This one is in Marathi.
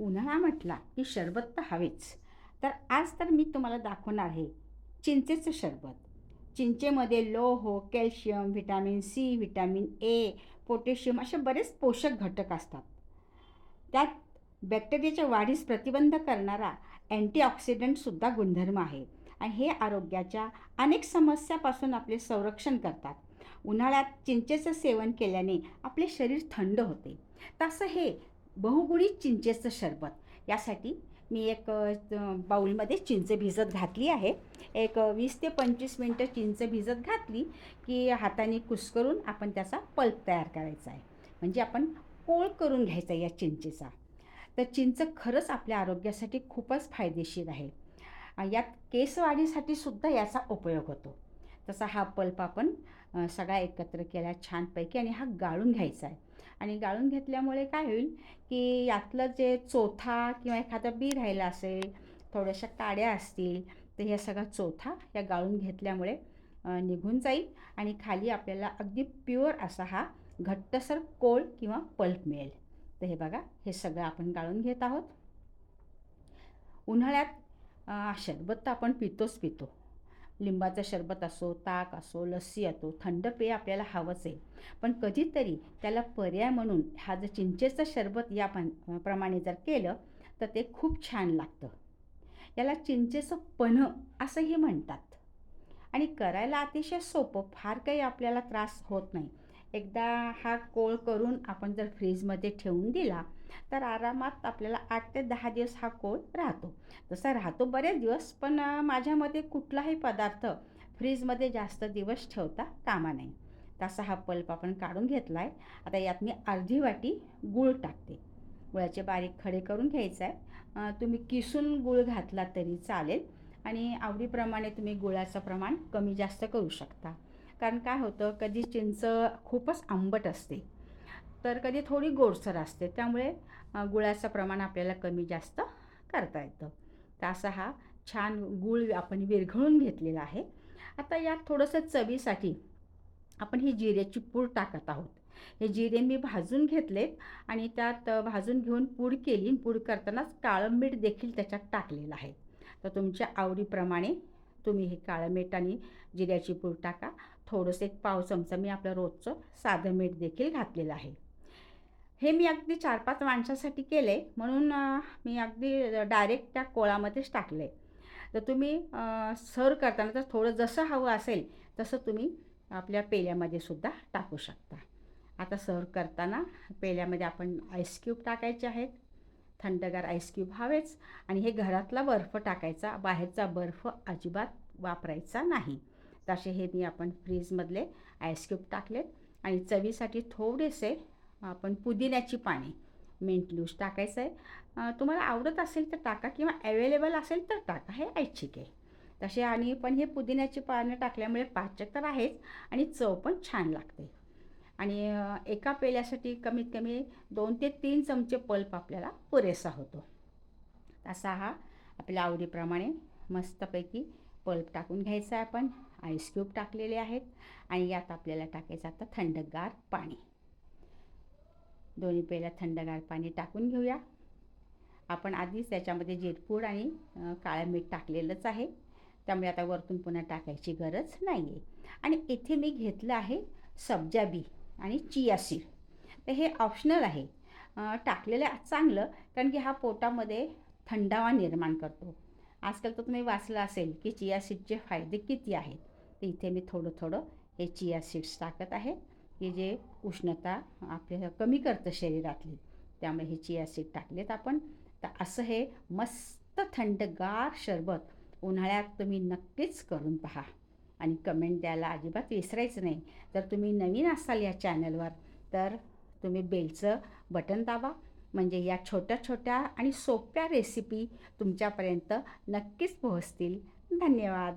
उन्हाळा म्हटला की शरबत तर हवेच. तर आज तर मी तुम्हाला दाखवणार आहे चिंचेचं शरबत. चिंचेमध्ये लोह calcium vitamin C vitamin A potassium असे बरेच पोषक घटक असतात. त्यात बॅक्टेरियाच्या वाढीस प्रतिबंध करणारा अँटीऑक्सिडंटसुद्धा गुणधर्म आहे आणि हे आरोग्याच्या अनेक समस्यापासून आपले संरक्षण करतात. उन्हाळ्यात चिंचेचं सेवन केल्याने आपले शरीर थंड होते. तसं हे बहुगुणी चिंचेचं शरबत. यासाठी मी एक बाऊलमध्ये चिंच भिजत घातली आहे. एक वीस ते पंचवीस मिनटं चिंच भिजत घातली की हाताने कुस्करून आपण त्याचा पल्प तयार करायचा आहे. म्हणजे आपण कोळ करून घ्यायचा या चिंचेचा. तर चिंच खरंच आपल्या आरोग्यासाठी खूपच फायदेशीर आहे. यात केसवाढीसाठी सुद्धा याचा उपयोग होतो. तसा हा पल्प आपण सगळा एकत्र केला छानपैकी आणि हा गाळून घ्यायचा आहे. आणि गाळून घेतल्यामुळे काय होईल की यातलं जे चोथा किंवा एखादा बी राहिला असेल थोड्याशा काड्या असतील तर ह्या सगळा चोथा या गाळून घेतल्यामुळे निघून जाईल आणि खाली आपल्याला अगदी प्युअर असा हा घट्टसर कोळ किंवा पल्प मिळेल. तर हे बघा हे सगळं आपण गाळून घेत आहोत. उन्हाळ्यात शरबत तर आपण पितोच पितो. लिंबाचं शरबत असो ताक असो लस्सी असो थंड पेय आपल्याला हवंच आहे. पण कधीतरी त्याला पर्याय म्हणून हा जर चिंचेचं शरबत या पण प्रमाणे जर केलं तर ते खूप छान लागतं. याला चिंचेचं पन्ह असंही म्हणतात. आणि करायला अतिशय सोपं फार काही आपल्याला त्रास होत नाही. एकदा हा कोळ करून आपण जर फ्रीजमध्ये ठेवून दिला तर आरामात आपल्याला आठ ते दहा दिवस हा कोळ राहतो. तसा राहतो बरेच दिवस पण माझ्यामध्ये माझ्या मते कुठलाही पदार्थ फ्रीजमध्ये जास्त दिवस ठेवता कामा नाही तसा हा पल्प आपण काढून घेतला आहे आता यात मी अर्धी वाटी गूळ टाकते. गुळाचे बारीक खडे करून घ्यायचं आहे तुम्ही किसून गूळ घातला तरी चालेल आणि आवडीप्रमाणे तुम्ही गुळाचं प्रमाण कमी जास्त करू शकता. कारण काय होतं कधी चिंच खूपच आंबट असते. तर कधी थोडी गोडसर असते. त्यामुळे गुळाचं प्रमाण आपल्याला कमी जास्त करता येतं. तर असा हा छान गूळ आपण विरघळून घेतलेला आहे. आता यात थोडंसं चवीसाठी आपण ही जिऱ्याची पूड टाकत आहोत. हे जिरे मी भाजून घेतलेत आणि त्यात भाजून घेऊन पूड केली. पूड करतानाच काळं मीठ देखील त्याच्यात टाकलेलं आहे. तर तुमच्या आवडीप्रमाणे तुम्ही हे काळं मीठ आणि जिऱ्याची पूड टाका. थोडंसं एक पाव चमचा मी आपलं रोजचं साधं मीठ देखील घातलेलं आहे. हे मी अगदी चार पाच माणसासाठी केलं आहे म्हणून मी अगदी डायरेक्ट त्या कोळामध्येच टाकलं आहे तर तुम्ही सर्व करताना तर थोडं जसं हवं असेल तसं तुम्ही आपल्या पेल्यामध्ये सुद्धा टाकू शकता. आता सर्व करताना पेल्यामध्ये आपण आईस क्यूब टाकायचे आहेत. थंडगार आईस्क्यूब हवेच आणि हे घरातला बर्फ टाकायचा. बाहेरचा बर्फ अजिबात वापरायचा नाही. तसे हे मी आपण फ्रीजमधले आईस्क्यूब टाकलेत आणि चवीसाठी थोडेसे आपण पुदिन्याची पाने मिंट लूज टाकायचं आहे. तुम्हाला आवडत असेल तर टाका किंवा अवेलेबल असेल तर टाका हे ऐच्छिक आहे. तसे आणि पण हे पुदिन्याची पानं टाकल्यामुळे पाचक तर आहेच आणि चव पण छान लागते. आणि एका पेल्यासाठी कमीत कमी दोन ते तीन चमचे पल्प आपल्याला पुरेसा होतो. असा हा आपल्या आवडीप्रमाणे मस्तपैकी पल्प टाकून घ्यायचा आहे आपण. आईस क्यूब टाकलेले आहेत आणि यात आपल्याला टाकायचं आता थंडगार पाणी. दोन्ही पेला थंडगार पाणी टाकून घेऊया. आपण आधीच त्याच्यामध्ये जिरपूड आणि काळं मीठ टाकलेलंच आहे. त्यामुळे आता वरतून पुन्हा टाकायची गरज नाही आहे आणि इथे मी घेतलं आहे सब्जा बी. आणि चिया सीड. तर हे ऑप्शनल आहे. टाकलेलं चांगलं कारण की हा पोटामध्ये थंडावा निर्माण करतो. आजकाल तर तुम्ही वाचलं असेल की चिया सीडचे फायदे किती आहेत. तर इथे मी थोडं थोडं हे चिया सीड्स टाकत आहे. की जे उष्णता आपल्याला कमी करतं शरीरातली त्यामुळे हे चिया सीड टाकलेत आपण. तर असं हे मस्त थंडगार शरबत उन्हाळ्यात तुम्ही नक्कीच करून पहा. आणि कमेंट द्यायला अजिबात विसरायचं नाही. जर तुम्ही नवीन असाल या चॅनलवर तर तुम्ही बेलचं बटन दाबा. म्हणजे या छोट्या छोट्या आणि सोप्या रेसिपी तुमच्यापर्यंत नक्कीच पोहोचतील. धन्यवाद.